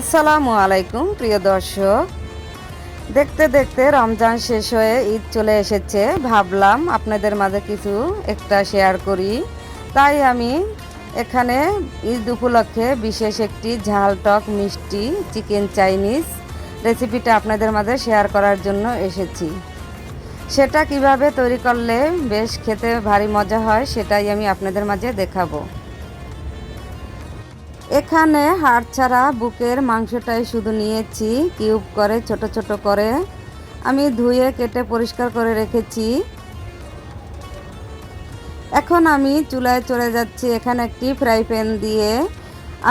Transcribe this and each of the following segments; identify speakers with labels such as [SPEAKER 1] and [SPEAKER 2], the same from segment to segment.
[SPEAKER 1] আসসালামু আলাইকুম, প্রিয় দর্শক। দেখতে দেখতে রমজান শেষ হয়ে ঈদ চলে এসেছে। ভাবলাম আপনাদের মাঝে কিছু একটা শেয়ার করি। তাই আমি এখানে ঈদ উপলক্ষে বিশেষ একটি ঝাল টক মিষ্টি চিকেন চাইনিজ রেসিপিটা আপনাদের মাঝে শেয়ার করার জন্য এসেছি। সেটা কীভাবে তৈরি করলে বেশ খেতে ভারী মজা হয়, সেটাই আমি আপনাদের মাঝে দেখাবো। এখানে হাড় ছাড়া বুকের মাংসটাই শুধু নিয়েছি, কিউব করে, ছোট ছোট করে। আমি ধুয়ে, কেটে, পরিষ্কার করে রেখেছি। এখন আমি চুলায় চলে যাচ্ছি, এখানে একটি ফ্রাই প্যান দিয়ে।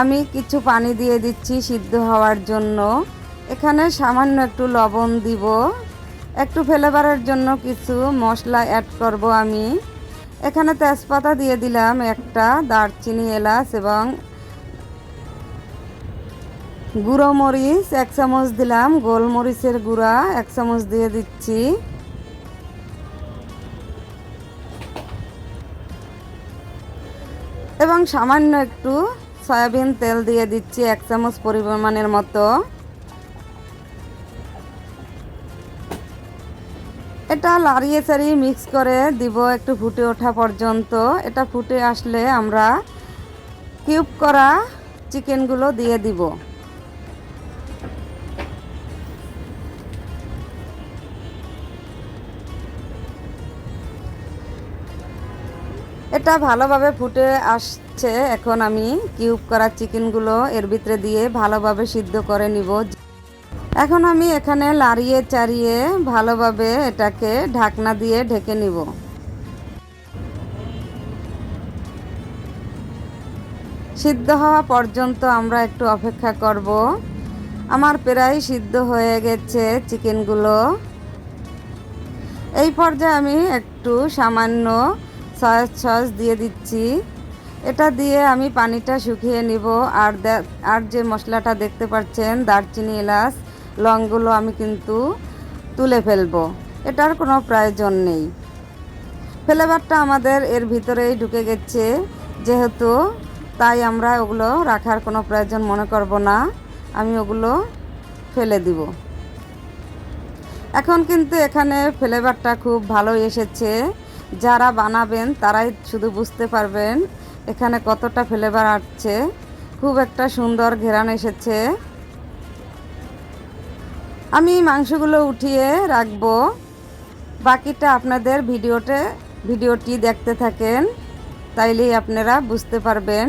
[SPEAKER 1] আমি কিছু পানি দিয়ে দিচ্ছি সিদ্ধ হওয়ার জন্য। এখানে সামান্য একটু লবণ দিব। একটু ফ্লেভারের জন্য কিছু মশলা অ্যাড করব আমি। এখানে তেজপাতা দিয়ে দিলাম একটা, দারচিনি, এলাচ এবং গুঁড়ো মরিচ, এক চামচ দিলাম, গোলমরিচের গুঁড়া, এক চামচ দিয়ে দিচ্ছি। এবং সামান্য একটু সয়াবিন তেল দিয়ে দিচ্ছি, এক চামচ পরিমাণের মতো। এটা লাড়িয়ে চাড়িয়ে মিক্স করে দিব একটু ফুটে ওঠা পর্যন্ত। এটা ফুটে আসলে আমরা কিউব করা চিকেনগুলো দিয়ে দিব। এটা ভালোভাবে ফুটে আসছে। এখন আমি কিউব করা চিকেনগুলো এর ভিতরে দিয়ে ভালোভাবে সিদ্ধ করে নিব। এখন আমি এখানে লাড়িয়ে চাড়িয়ে ভালোভাবে এটাকে ঢাকনা দিয়ে ঢেকে নিব। সিদ্ধ হওয়া পর্যন্ত আমরা একটু অপেক্ষা করব। আমার প্রায় সিদ্ধ হয়ে গেছে চিকেনগুলো। এই পর্যায়ে আমি একটু সামান্য সয়া সস দিয়ে দিচ্ছি। এটা দিয়ে আমি পানিটা শুকিয়ে নিব। আর আর যে মশলাটা দেখতে পাচ্ছেন, দারচিনি, এলাচ, লংগুলো আমি কিন্তু তুলে ফেলব। এটার কোনো প্রয়োজন নেই। ফ্লেভারটা আমাদের এর ভিতরেই ঢুকে গেছে। যেহেতু তাই আমরা ওগুলো রাখার কোনো প্রয়োজন মনে করব না। আমি ওগুলো ফেলে দিব। এখন কিন্তু এখানে ফ্লেভারটা খুব ভালো এসেছে। যারা বানাবেন তারাই শুধু বুঝতে পারবেন এখানে কতটা ফ্লেভার আসছে। খুব একটা সুন্দর ঘেরান এসেছে। আমি মাংসগুলো উঠিয়ে রাখব। বাকিটা আপনাদের ভিডিওতে, ভিডিওটি দেখতে থাকেন, তাইলেই আপনারা বুঝতে পারবেন।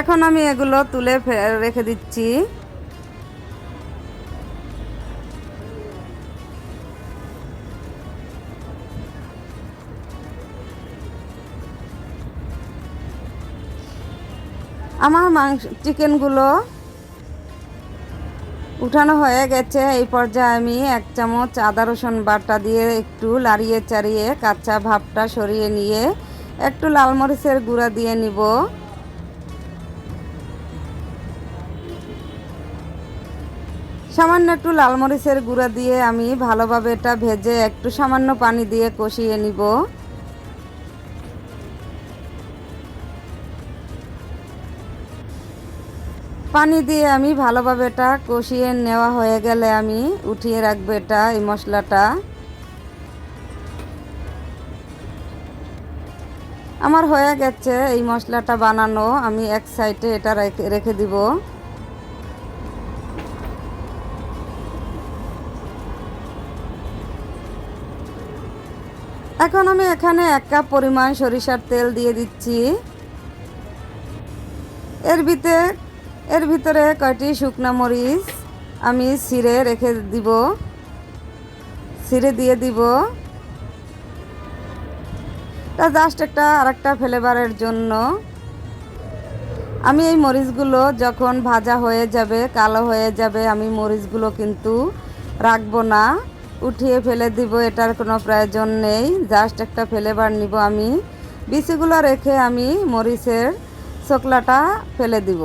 [SPEAKER 1] এখন আমি এগুলো তুলে রেখে দিচ্ছি। আমার মাংস চিকেনগুলো উঠানো হয়ে গেছে। এই পর্যায়ে আমি এক চামচ আদা রসুন বাটা দিয়ে একটু লাড়িয়ে চাড়িয়ে কাঁচা ভাবটা সরিয়ে নিয়ে একটু লাল মরিচের গুঁড়া দিয়ে নিব। সামান্য একটু লাল মরিচের গুঁড়া দিয়ে আমি ভালোভাবে এটা ভেজে একটু সামান্য পানি দিয়ে কষিয়ে নিব। পানি দিয়ে আমি ভালোভাবে এটা কষিয়ে নেওয়া হয়ে গেলে আমি উঠিয়ে রাখব এটা, এই মশলাটা। আমার হয়ে গেছে এই মশলাটা বানানো, আমি এক সাইডে এটা রেখে দিব। এখন আমি এখানে এক কাপ পরিমাণ সরিষার তেল দিয়ে দিচ্ছি। এর ভিতরে এর ভিতরে কয়টি শুকনো মরিচ? আমি সিরে রেখে দিব। সিরে দিয়ে দিব। তা জাস্ট একটা আর একটা ফ্লেভারের জন্য। আমি এই মরিচগুলো যখন ভাজা হয়ে যাবে, কালো হয়ে যাবে, আমি মরিচগুলো কিন্তু রাখব না। উঠিয়ে ফেলে দিব, এটার কোনো প্রয়োজন নেই। জাস্ট একটা ফ্লেভার নিব আমি। বিচিগুলো রেখে আমি মরিচের চোকলাটা ফেলে দিব।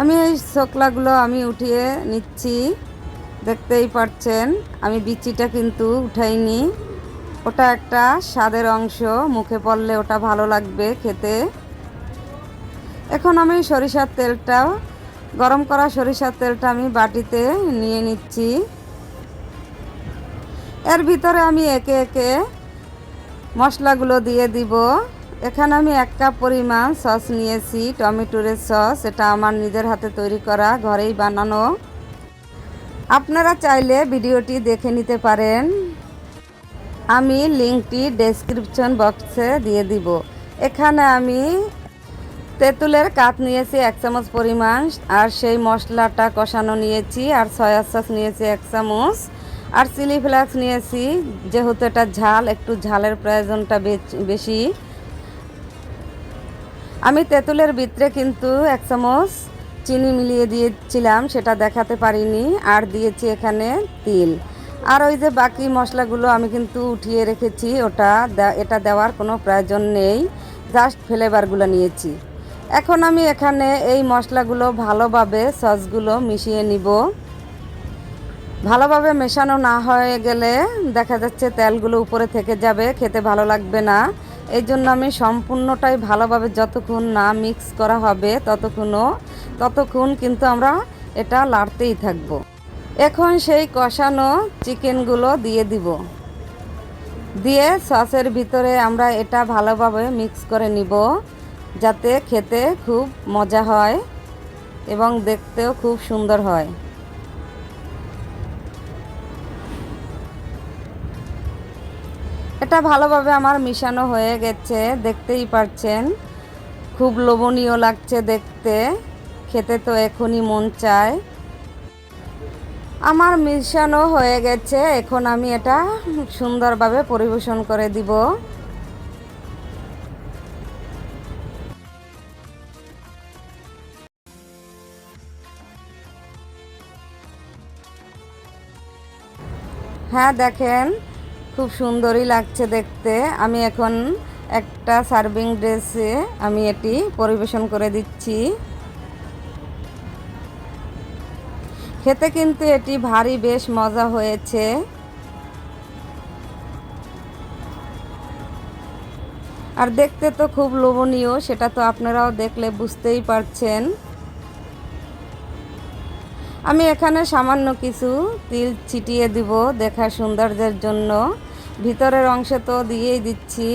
[SPEAKER 1] আমি এই শোকলাগুলো আমি উঠিয়ে নিচ্ছি, দেখতেই পাচ্ছেন আমি বিচিটা কিন্তু উঠাইনি। ওটা একটা স্বাদের অংশ, মুখে পড়লে ওটা ভালো লাগবে খেতে। এখন আমি সরিষার তেলটা, গরম করা সরিষার তেলটা আমি বাটিতে নিয়ে নিচ্ছি। এর ভিতরে আমি একে একে মশলাগুলো দিয়ে দিব। এখানে আমি এক কাপ পরিমাণ সস নিয়েছি টমেটোরের সস। এটা আমার নিজের হাতে তৈরি করা, ঘরেই বানানো। আপনারা চাইলে ভিডিওটি দেখে নিতে পারেন। আমি লিঙ্কটি ডেসক্রিপশন বক্সে দিয়ে দিব। এখানে আমি তেঁতুলের কাঠ নিয়েছি এক চামচ পরিমাণ, আর সেই মশলাটা কষানো নিয়েছি, আর সয়া সস নিয়েছি এক চামচ, আর চিলি ফ্লেক্স নিয়েছি। যেহেতু এটা ঝাল, একটু ঝালের প্রয়োজনটা বেশি। আমি তেঁতুলের ভিতরে কিন্তু এক চামচ চিনি মিলিয়ে দিয়েছিলাম, সেটা দেখাতে পারিনি, আর দিয়েছি এখানে তিল। আর ওই যে বাকি মশলাগুলো আমি কিন্তু উঠিয়ে রেখেছি, ওটা এটা দেওয়ার কোনো প্রয়োজন নেই, জাস্ট ফ্লেভারগুলো নিয়েছি। এখন আমি এখানে এই মশলাগুলো ভালোভাবে, সসগুলো মিশিয়ে নিব। ভালোভাবে মেশানো না হয়ে গেলে দেখা যাচ্ছে তেলগুলো উপরে থেকে যাবে, খেতে ভালো লাগবে না। এই জন্য আমি সম্পূর্ণটাই ভালোভাবে যতক্ষণ না মিক্স করা হবে ততক্ষণও, ততক্ষণ কিন্তু আমরা এটা লাড়তেই থাকব। এখন সেই কষানো চিকেনগুলো দিয়ে দিব। দিয়ে সসের ভিতরে আমরা এটা ভালোভাবে মিক্স করে নিব যাতে খেতে খুব মজা হয় এবং দেখতেও খুব সুন্দর হয়। এটা ভালোভাবে আমার মিশানো হয়ে গেছে, দেখতেই পারছেন। খুব লোভনীয় লাগছে দেখতে, খেতে তো এখনই মন চায়। আমার মিশানো হয়ে গেছে, এখন আমি এটা সুন্দরভাবে পরিবেশন করে দিব। হ্যাঁ দেখেন খুব সুন্দরই লাগছে দেখতে। আমি এখন একটা সার্ভিং ড্রেসে আমি এটি পরিবেশন করে দিচ্ছি। খেতে কিন্তু এটি ভারী বেশ মজা হয়েছে। আর দেখতে তো খুব লোভনীয়, সেটা তো আপনারাও দেখলে বুঝতেই পারছেন। আমি এখানে সামান্য কিছু তিল ছিটিয়ে দিব দেখার সৌন্দর্যের জন্য। ভিতরের অংশে তো দিয়েই দিচ্ছি।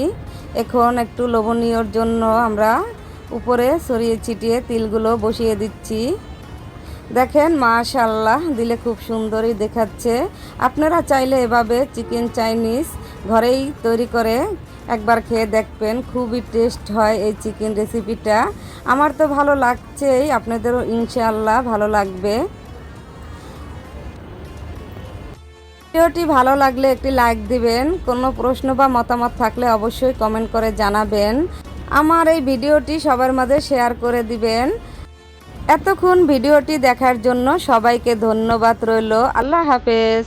[SPEAKER 1] এখন একটু লোভনীয়র জন্য আমরা উপরে সরিয়ে ছিটিয়ে তিলগুলো বসিয়ে দিচ্ছি। দেখেন মাশাল্লাহ দিলে খুব সুন্দরই দেখাচ্ছে। আপনারা চাইলে এভাবে চিকেন চাইনিজ ঘরেই তৈরি করে একবার খেয়ে দেখবেন, খুবই টেস্ট হয় এই চিকেন রেসিপিটা। আমার তো ভালো লাগছেই, আপনাদেরও ইনশাআল্লাহ ভালো লাগবে। ভিডিওটি ভালো লাগলে একটি লাইক দিবেন। কোনো প্রশ্ন বা মতামত থাকলে অবশ্যই কমেন্ট করে জানাবেন। আমার এই ভিডিওটি সবার মাঝে শেয়ার করে দিবেন। এতক্ষণ ভিডিওটি দেখার জন্য সবাইকে ধন্যবাদ রইল। আল্লাহ হাফেজ।